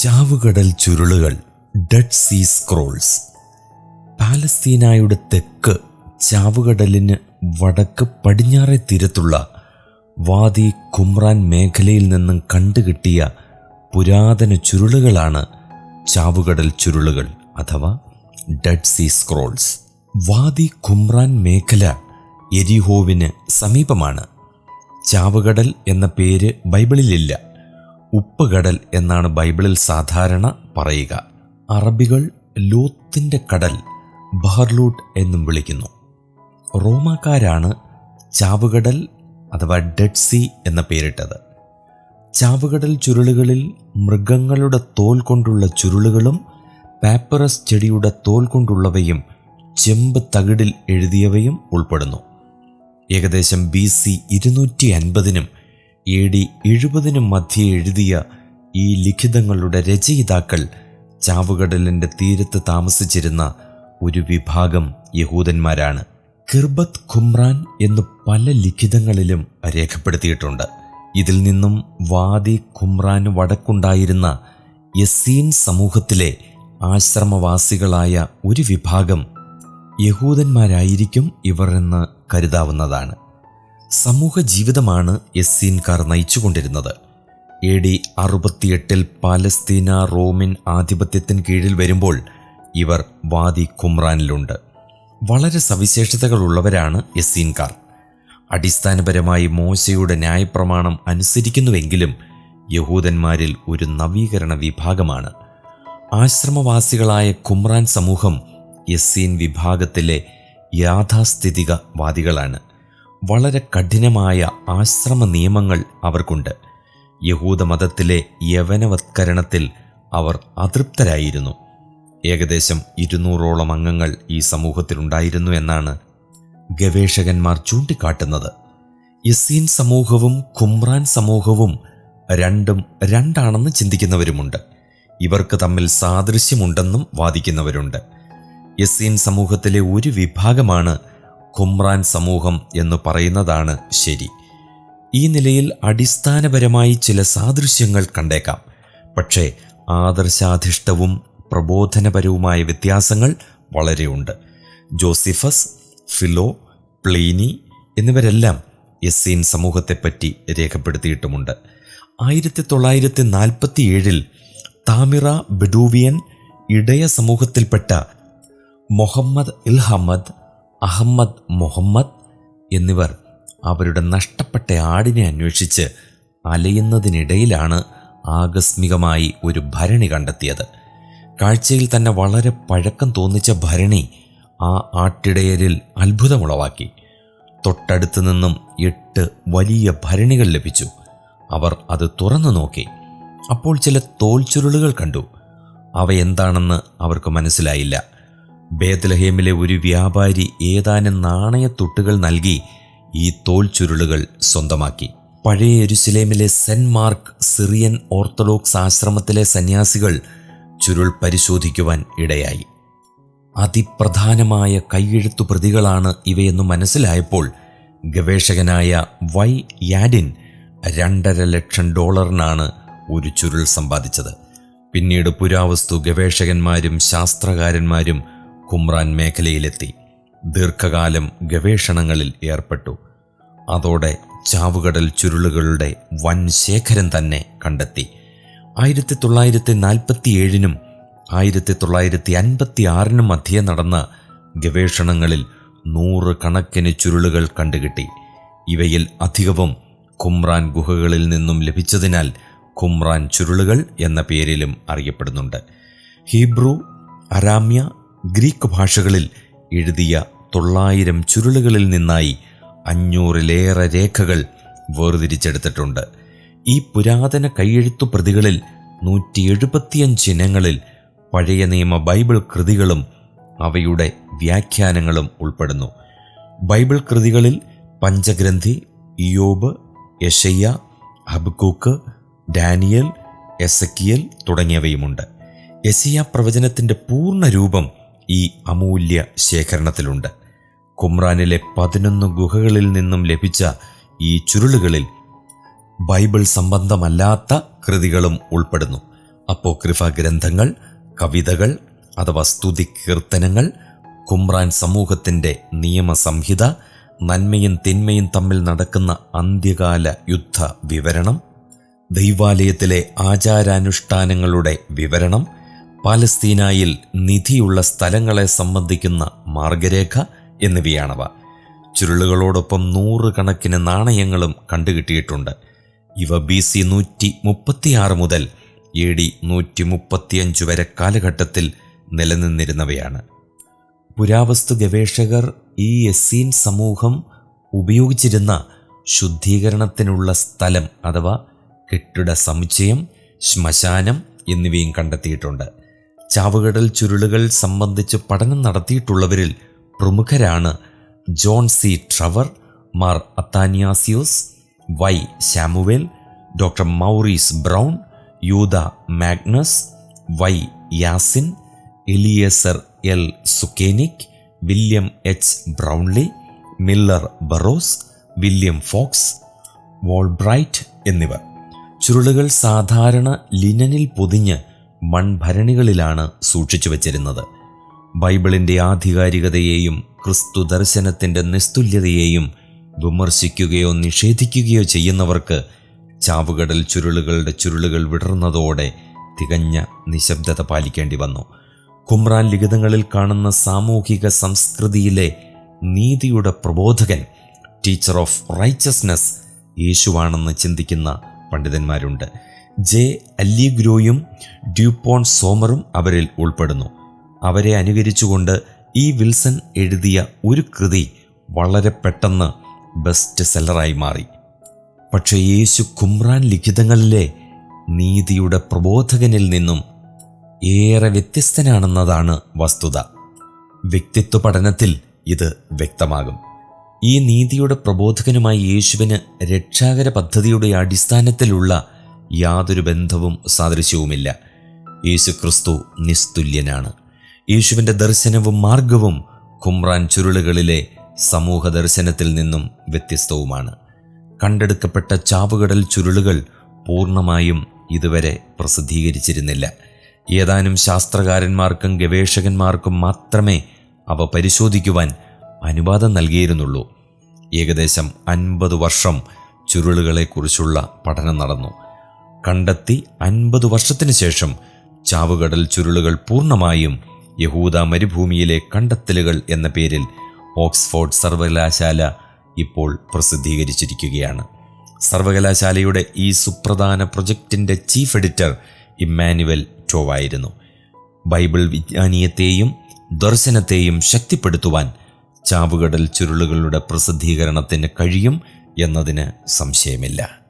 ചാവുകടൽ ചുരുളുകൾ dead see scrolls പാലസ്തീനായുടെ തെക്ക് ചാവുകടലിന് വടക്ക് പടിഞ്ഞാറെ തീരത്തുള്ള വാദി കുമ്രാൻ മേഖലയിൽ നിന്നും കണ്ടുകിട്ടിയ പുരാതന ചുരുളുകളാണ് ചാവുകടൽ ചുരുളുകൾ അഥവാ dead sea scrolls Wadi Qumran മേഖല എരിഹോവിന് സമീപമാണ്. ചാവുകടൽ എന്ന പേര് ബൈബിളിലില്ല. ഉപ്പുകടൽ എന്നാണ് ബൈബിളിൽ സാധാരണ പറയുക. അറബികൾ ലൂത്തിന്റെ കടൽ ബഹർലൂട്ട് എന്നും വിളിക്കുന്നു. റോമാക്കാരാണ് ചാവുകടൽ അഥവാ ഡെഡ് സി എന്ന പേരിട്ടത്. ചാവുകടൽ ചുരുളുകളിൽ മൃഗങ്ങളുടെ തോൽ കൊണ്ടുള്ള ചുരുളുകളും പേപ്പറസ് ചെടിയുടെ തോൽ കൊണ്ടുള്ളവയും ചെമ്പ് തകിടിൽ എഴുതിയവയും ഉൾപ്പെടുന്നു. ഏകദേശം ബി സി ഇരുന്നൂറ്റി അൻപതിനും എ ഡി എഴുപതിനും മധ്യേ എഴുതിയ ഈ ലിഖിതങ്ങളുടെ രചയിതാക്കൾ ചാവുകടലിന്റെ തീരത്ത് താമസിച്ചിരുന്ന ഒരു വിഭാഗം യഹൂദന്മാരാണ്. കിർബത്ത് ഖുമ്രാൻ എന്ന് പല ലിഖിതങ്ങളിലും രേഖപ്പെടുത്തിയിട്ടുണ്ട്. ഇതിൽ നിന്നും വാദി ഖുമ്രാന് വടക്കുണ്ടായിരുന്ന യസീൻ സമൂഹത്തിലെ ആശ്രമവാസികളായ ഒരു വിഭാഗം യഹൂദന്മാരായിരിക്കും ഇവർ എന്ന് കരുതാവുന്നതാണ്. സമൂഹ ജീവിതമാണ് എസ്സീൻകാർ നയിച്ചുകൊണ്ടിരുന്നത്. എ ഡി അറുപത്തിയെട്ടിൽ പാലസ്തീന റോമിൻ ആധിപത്യത്തിന് കീഴിൽ വരുമ്പോൾ ഇവർ വാദി കുമ്രാനിലുണ്ട് വളരെ സവിശേഷതകളുള്ളവരാണ് എസ്സീൻകാർ അടിസ്ഥാനപരമായി മോശയുടെ ന്യായപ്രമാണം അനുസരിക്കുന്നുവെങ്കിലും യഹൂദന്മാരിൽ ഒരു നവീകരണ വിഭാഗമാണ്. ആശ്രമവാസികളായ കുമ്രാൻ സമൂഹം എസ്സീൻ വിഭാഗത്തിലെ യാഥാസ്ഥിതികവാദികളാണ്. വളരെ കഠിനമായ ആശ്രമ നിയമങ്ങൾ അവർക്കുണ്ട്. യഹൂദമതത്തിലെ യവനവത്കരണത്തിൽ അവർ അതൃപ്തരായിരുന്നു. ഏകദേശം ഇരുന്നൂറോളം അംഗങ്ങൾ ഈ സമൂഹത്തിലുണ്ടായിരുന്നു എന്നാണ് ഗവേഷകന്മാർ ചൂണ്ടിക്കാട്ടുന്നത്. യസീൻ സമൂഹവും കുമ്രാൻ സമൂഹവും രണ്ടും രണ്ടാണെന്ന് ചിന്തിക്കുന്നവരുമുണ്ട്. ഇവർക്ക് തമ്മിൽ സാദൃശ്യമുണ്ടെന്നും വാദിക്കുന്നവരുണ്ട്. യസീൻ സമൂഹത്തിലെ ഒരു വിഭാഗമാണ് കുമ്രാൻ സമൂഹം എന്ന് പറയുന്നതാണ് ശരി. ഈ നിലയിൽ അടിസ്ഥാനപരമായി ചില സാദൃശ്യങ്ങൾ കണ്ടേക്കാം. പക്ഷേ ആദർശാധിഷ്ഠവും പ്രബോധനപരവുമായ വ്യത്യാസങ്ങൾ വളരെയുണ്ട്. ജോസിഫസ് ഫിലോ പ്ലീനി എന്നിവരെല്ലാം യസ്സീൻ സമൂഹത്തെപ്പറ്റി രേഖപ്പെടുത്തിയിട്ടുമുണ്ട്. ആയിരത്തി തൊള്ളായിരത്തി നാൽപ്പത്തി ഏഴിൽ താമിറ ബെഡൂവിയൻ ഇടയ സമൂഹത്തിൽപ്പെട്ട മൊഹമ്മദ് ഇൽഹമ്മദ് അഹമ്മദ് മുഹമ്മദ് എന്നിവർ അവരുടെ നഷ്ടപ്പെട്ട ആടിനെ അന്വേഷിച്ച് അലയുന്നതിനിടയിലാണ് ആകസ്മികമായി ഒരു ഭരണി കണ്ടെത്തിയത്. കാഴ്ചയിൽ തന്നെ വളരെ പഴക്കം തോന്നിച്ച ഭരണി ആ ആട്ടിടയരിൽ അത്ഭുതമുളവാക്കി. തൊട്ടടുത്ത് നിന്നും എട്ട് വലിയ ഭരണികൾ ലഭിച്ചു. അവർ അത് തുറന്നു നോക്കി. അപ്പോൾ ചില തോൽച്ചുരുളുകൾ കണ്ടു. അവ എന്താണെന്ന് അവർക്ക് മനസ്സിലായില്ല. ബേത്ലഹേമിലെ ഒരു വ്യാപാരി ഏതാനും നാണയത്തുട്ടുകൾ നൽകി ഈ തോൽ ചുരുളുകൾ സ്വന്തമാക്കി. പഴയ എരുസലേമിലെ സെന്റ് മാർക്ക് സിറിയൻ ഓർത്തഡോക്സ് ആശ്രമത്തിലെ സന്യാസികൾ ചുരുൾ പരിശോധിക്കുവാൻ ഇടയായി. അതിപ്രധാനമായ കൈയെഴുത്തു പ്രതികളാണ് ഇവയെന്ന് മനസ്സിലായപ്പോൾ ഗവേഷകനായ വൈ യാഡിൻ രണ്ടര ലക്ഷം ഡോളറിനാണ് ഒരു ചുരുൾ സമ്പാദിച്ചത്. പിന്നീട് പുരാവസ്തു ഗവേഷകന്മാരും ശാസ്ത്രകാരന്മാരും കുമ്രാൻ മേഖലയിലെത്തി. ദീർഘകാലം ഗവേഷണങ്ങളിൽ ഏർപ്പെട്ടു. അതോടെ ചാവുകടൽ ചുരുളുകളുടെ വൻ ശേഖരം തന്നെ കണ്ടെത്തി. ആയിരത്തി തൊള്ളായിരത്തി നാൽപ്പത്തി ഏഴിനും ആയിരത്തി തൊള്ളായിരത്തി അൻപത്തി ആറിനും മധ്യേ നടന്ന ഗവേഷണങ്ങളിൽ നൂറ് കണക്കിന് ചുരുളുകൾ കണ്ടുകിട്ടി. ഇവയിൽ അധികവും കുമ്രാൻ ഗുഹകളിൽ നിന്നും ലഭിച്ചതിനാൽ കുമ്രാൻ ചുരുളുകൾ എന്ന പേരിലും അറിയപ്പെടുന്നുണ്ട്. ഹീബ്രു അരാമ്യ ഗ്രീക്ക് ഭാഷകളിൽ എഴുതിയ തൊള്ളായിരം ചുരുളുകളിൽ നിന്നായി അഞ്ഞൂറിലേറെ രേഖകൾ വേർതിരിച്ചെടുത്തിട്ടുണ്ട്. ഈ പുരാതന കൈയെഴുത്തു പ്രതികളിൽ നൂറ്റി എഴുപത്തിയഞ്ച് ഇനങ്ങളിൽ പഴയ നിയമ ബൈബിൾ കൃതികളും അവയുടെ വ്യാഖ്യാനങ്ങളും ഉൾപ്പെടുന്നു. ബൈബിൾ കൃതികളിൽ പഞ്ചഗ്രന്ഥി ഇയോബ് യഷയ്യ ഹബ്കൂക്ക് ഡാനിയൽ എസക്കിയൽ തുടങ്ങിയവയുമുണ്ട്. യസിയ പ്രവചനത്തിന്റെ പൂർണ രൂപം ഈ അമൂല്യ ശേഖരണത്തിലുണ്ട്. കുമ്രാനിലെ പതിനൊന്ന് ഗുഹകളിൽ നിന്നും ലഭിച്ച ഈ ചുരുളുകളിൽ ബൈബിൾ സംബന്ധമല്ലാത്ത കൃതികളും ഉൾപ്പെടുന്നു. അപ്പോക്രിഫ ഗ്രന്ഥങ്ങൾ കവിതകൾ അഥവാ സ്തുതി കീർത്തനങ്ങൾ കുമ്രാൻ സമൂഹത്തിന്റെ നിയമസംഹിത നന്മയും തിന്മയും തമ്മിൽ നടക്കുന്ന അന്ത്യകാല യുദ്ധ വിവരണം ദൈവാലയത്തിലെ ആചാരാനുഷ്ഠാനങ്ങളുടെ വിവരണം പാലസ്തീനായിൽ നിധിയുള്ള സ്ഥലങ്ങളെ സംബന്ധിക്കുന്ന മാർഗരേഖ എന്നിവയാണവ. ചുരുളുകളോടൊപ്പം നൂറുകണക്കിന് നാണയങ്ങളും കണ്ടുകിട്ടിയിട്ടുണ്ട്. ഇവ ബി സി നൂറ്റി മുപ്പത്തിയാറ് മുതൽ എ ഡി നൂറ്റി മുപ്പത്തിയഞ്ച് വരെ കാലഘട്ടത്തിൽ നിലനിന്നിരുന്നവയാണ്. പുരാവസ്തു ഗവേഷകർ ഈ എസ്സീൻ സമൂഹം ഉപയോഗിച്ചിരുന്ന ശുദ്ധീകരണത്തിനുള്ള സ്ഥലം അഥവാ കെട്ടിട സമുച്ചയം ശ്മശാനം എന്നിവയും കണ്ടെത്തിയിട്ടുണ്ട്. ചാവുകടൽ ചുരുളുകൾ സംബന്ധിച്ച് പഠനം നടത്തിയിട്ടുള്ളവരിൽ പ്രമുഖരാണ് John C Trevor Mar Athanasius Y Samuel doctor Maurice Brown Judah Magnes Y Yadin Eleazar L Sukenik William H Brownlee Millar Burrows William Foxwell Albright എന്നിവർ. ചുരുളുകൾ സാധാരണ ലിനനിൽ പൊതിഞ്ഞ് മൺഭരണികളിലാണ് സൂക്ഷിച്ചു വച്ചിരുന്നത്. ബൈബിളിന്റെ ആധികാരികതയെയും ക്രിസ്തു ദർശനത്തിന്റെ നിസ്തുല്യതയെയും വിമർശിക്കുകയോ നിഷേധിക്കുകയോ ചെയ്യുന്നവർക്ക് ചാവുകടൽ ചുരുളുകളുടെ ചുരുളുകൾ വിടർന്നതോടെ തികഞ്ഞ നിശബ്ദത പാലിക്കേണ്ടി വന്നു. കുമ്രാൻ ലിഖിതങ്ങളിൽ കാണുന്ന സാമൂഹിക സംസ്കൃതിയിലെ നീതിയുടെ പ്രബോധകൻ ടീച്ചർ ഓഫ് റൈച്ചസ്നെസ് യേശുവാണെന്ന് ചിന്തിക്കുന്ന പണ്ഡിതന്മാരുണ്ട്. ജെ അല്ലിഗ്രോയും ഡ്യൂപോൺ സോമറും അവരിൽ ഉൾപ്പെടുന്നു. അവരെ അനുകരിച്ചുകൊണ്ട് ഈ വിൽസൺ എഴുതിയ ഒരു കൃതി വളരെ പെട്ടെന്ന് ബെസ്റ്റ് സെല്ലറായി മാറി. പക്ഷേ യേശു കുമ്രാൻ ലിഖിതങ്ങളിലെ നീതിയുടെ പ്രബോധകനിൽ നിന്നും ഏറെ വ്യത്യസ്തനാണെന്നതാണ് വസ്തുത. വ്യക്തിത്വ പഠനത്തിൽ ഇത് വ്യക്തമാകും. ഈ നീതിയുടെ പ്രബോധകനുമായി യേശുവിന് രക്ഷാകര പദ്ധതിയുടെ അടിസ്ഥാനത്തിലുള്ള യാതൊരു ബന്ധവും സാദൃശ്യവുമില്ല. യേശു ക്രിസ്തു നിസ്തുല്യനാണ്. യേശുവിന്റെ ദർശനവും മാർഗവും കുമ്രാൻ ചുരുളുകളിലെ സമൂഹ ദർശനത്തിൽ നിന്നും വ്യത്യസ്തവുമാണ്. കണ്ടെടുക്കപ്പെട്ട ചാവുകടൽ ചുരുളുകൾ പൂർണമായും ഇതുവരെ പ്രസിദ്ധീകരിച്ചിരുന്നില്ല. ഏതാനും ശാസ്ത്രകാരന്മാർക്കും ഗവേഷകന്മാർക്കും മാത്രമേ അവ പരിശോധിക്കുവാൻ അനുവാദം നൽകിയിരുന്നുള്ളൂ. ഏകദേശം അൻപത് വർഷം ചുരുളുകളെക്കുറിച്ചുള്ള പഠനം നടന്നു. കണ്ടെത്തി അൻപത് വർഷത്തിനു ശേഷം ചാവുകടൽ ചുരുളുകൾ പൂർണമായും യഹൂദ മരുഭൂമിയിലെ കണ്ടെത്തലുകൾ എന്ന പേരിൽ ഓക്സ്ഫോർഡ് സർവകലാശാല ഇപ്പോൾ പ്രസിദ്ധീകരിച്ചിരിക്കുകയാണ്. സർവകലാശാലയുടെ ഈ സുപ്രധാന പ്രൊജക്റ്റിന്റെ ചീഫ് എഡിറ്റർ ഇമ്മാനുവൽ ടോവായിരുന്നു. ബൈബിൾ വിജ്ഞാനീയത്തെയും ദർശനത്തെയും ശക്തിപ്പെടുത്തുവാൻ ചാവുകടൽ ചുരുളുകളുടെ പ്രസിദ്ധീകരണത്തിന് കഴിയും എന്നതിന് സംശയമില്ല.